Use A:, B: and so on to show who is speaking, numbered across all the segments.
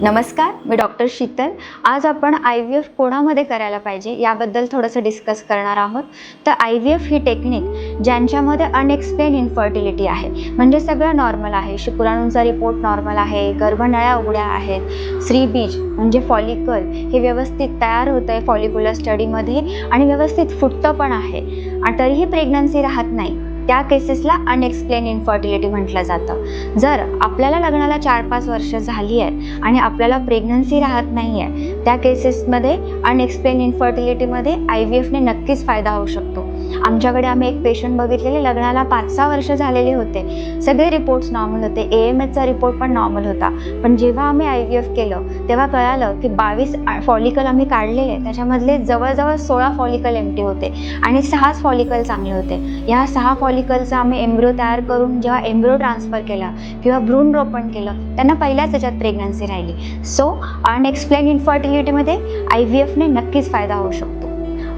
A: नमस्कार मी डॉक्टर शीतल. आज आपण आय व्ही एफ कोणामध्ये करायला पाहिजे याबद्दल थोडंसं डिस्कस करणार आहोत. तर आय व्ही एफ ही टेक्निक ज्यांच्यामध्ये अनएक्सप्लेन इन्फर्टिलिटी आहे. म्हणजे सगळं नॉर्मल आहे. शुक्राणूंचा रिपोर्ट नॉर्मल आहे गर्भनळ्या उघड्या आहेत स्त्रीबीज म्हणजे फॉलिकल हे व्यवस्थित तयार होतं आहे फॉलिक्युलर स्टडीमध्ये आणि व्यवस्थित फुटतं पण आहे. आणि तरीही प्रेग्नन्सी राहत नाही. त्या केसेसला अनएक्सप्लेन इन्फर्टिलिटी म्हटलं जातं. जर आपल्याला लग्नाला चार पाच वर्ष झाली आहे आणि आपल्याला प्रेग्नन्सी राहत नाही आहे त्या केसेसमध्ये अनएक्सप्लेन इन्फर्टिलिटीमध्ये आय व्ही एफने नक्कीच फायदा होऊ शकतो. आमच्याकडे आम्ही एक पेशंट बघितलेले लग्नाला पाच सहा वर्ष झालेले होते. सगळे रिपोर्ट्स नॉर्मल होते. ए एम एचचा रिपोर्ट पण नॉर्मल होता. पण जेव्हा आम्ही आय व्ही एफ केलं तेव्हा कळालं की बावीस फॉलिकल आम्ही काढलेले. त्याच्यामधले जवळजवळ सोळा फॉलिकल एमटी होते आणि सहाच फॉलिकल चांगले होते. या सहा फॉलिकलचा आम्ही एम्ब्रो तयार करून जेव्हा एम्ब्रो ट्रान्सफर केला किंवा भ्रूण रोपण केलं त्यांना पहिल्याच त्याच्यात प्रेग्नन्सी राहिली. सो अनएक्सप्लेन इन्फर्टिलिटीमध्ये आय व्ही एफने नक्कीच फायदा होऊ शकतो.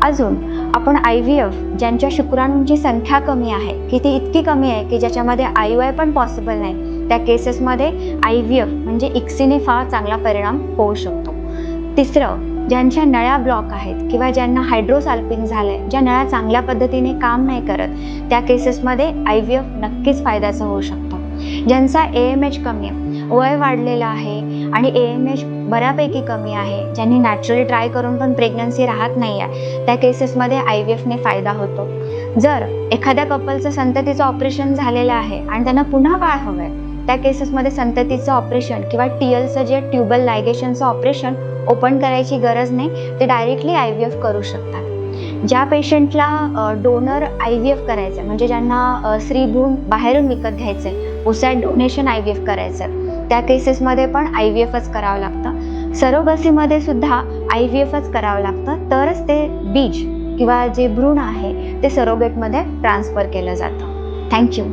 A: अजून आपण आय व्ही एफ ज्यांच्या शुक्राणूंची संख्या कमी आहे की ती इतकी कमी आहे की ज्याच्यामध्ये आय वाय पण पॉसिबल नाही त्या केसेसमध्ये आय व्ही एफ म्हणजे इक्सीने फार चांगला परिणाम होऊ शकतो. तिसरं ज्यांच्या नळ्या ब्लॉक आहेत किंवा ज्यांना हायड्रोसाल्पिंग झालं आहे ज्या नळ्या चांगल्या पद्धतीने काम नाही करत त्या केसेसमध्ये आय व्ही एफ नक्कीच फायद्याचं होऊ शकतो. ज्यांचा ए एम एच कमी आहे. वय वाढलेलं आहे आणि ए एम एच बऱ्यापैकी कमी आहे. ज्यांनी नॅचरली ट्राय करून पण प्रेग्नन्सी राहत नाही आहे. त्या केसेसमध्ये आय व्ही एफने फायदा होतो. जर एखाद्या कपलचं संततीचं ऑपरेशन झालेलं आहे आणि त्यांना पुन्हा बाळ हवं आहे त्या केसेसमध्ये संततीचं ऑपरेशन किंवा टी एलचं जे ट्युबल लायगेशनचं ऑपरेशन ओपन करायची गरज नाही ते डायरेक्टली आय व्ही एफ करू शकतात. ज्या पेशंटला डोनर आय व्ही एफ करायचं आहे म्हणजे ज्यांना स्त्रीभ्रूण बाहेरून विकत घ्यायचं आहे oocyte donation I V F करायचं आहे त्या केसेसमध्ये पण आय व्ही एफच करावं लागतं. सरोगसीमध्ये सुद्धा आय व्ही एफच करावं लागतं. तरच ते बीज किंवा जे भ्रूण आहे ते सरोगेटमध्ये ट्रान्सफर केलं जातं. थँक्यू